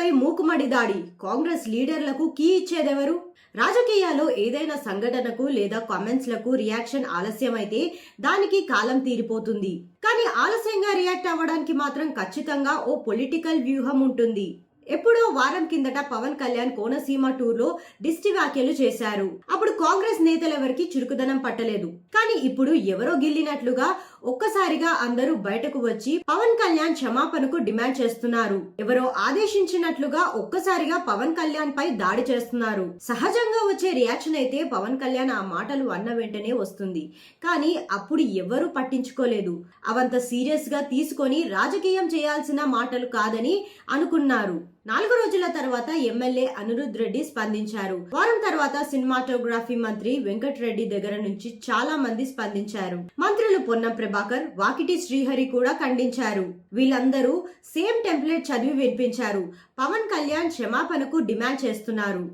పై మూకుమడి దాడి. కాంగ్రెస్ లీడర్లకు కీ ఇచ్చేదెవరు? రాజకీయాల్లో ఏదైనా సంఘటనకు లేదా కామెంట్స్లకు రియాక్షన్ ఆలస్యమైతే దానికి కాలం తీరిపోతుంది. కానీ ఆలస్యంగా రియాక్ట్ అవ్వడానికి మాత్రం ఖచ్చితంగా ఓ పొలిటికల్ వ్యూహం ఉంటుంది. ఎప్పుడో వారం కిందట పవన్ కళ్యాణ్ కోనసీమ టూర్లో దిష్టి వ్యాఖ్యలు చేశారు. అప్పుడు కాంగ్రెస్ నేతలెవరికి చురుకుదనం పట్టలేదు. కానీ ఇప్పుడు ఎవరో గిల్లినట్లుగా ఒక్కసారిగా అందరూ బయటకు వచ్చి పవన్ కళ్యాణ్ క్షమాపణకు డిమాండ్ చేస్తున్నారు. ఎవరో ఆదేశించినట్లుగా ఒక్కసారిగా పవన్ కళ్యాణ్ పై దాడి చేస్తున్నారు. సహజంగా వచ్చే రియాక్షన్ అయితే పవన్ కళ్యాణ్ ఆ మాటలు అన్న వెంటనే వస్తుంది. కానీ అప్పుడు ఎవరు పట్టించుకోలేదు. అవంత సీరియస్గా తీసుకొని రాజకీయం చేయాల్సిన మాటలు కాదని అనుకున్నారు. నాలుగు రోజుల తర్వాత ఎమ్మెల్యే అనిరుద్ రెడ్డి స్పందించారు. వారం తర్వాత సినిమాటోగ్రఫీ మంత్రి వెంకటరెడ్డి దగ్గర నుంచి చాలా మంది స్పందించారు. మంత్రులు పొన్నం ప్రభాకర్ వాకిటి శ్రీహరి కూడా ఖండించారు. వీళ్ళందరూ సేమ్ టెంప్లెట్ చదివి వినిపించారు. పవన్ కళ్యాణ్ క్షమాపణకు డిమాండ్ చేస్తున్నారు.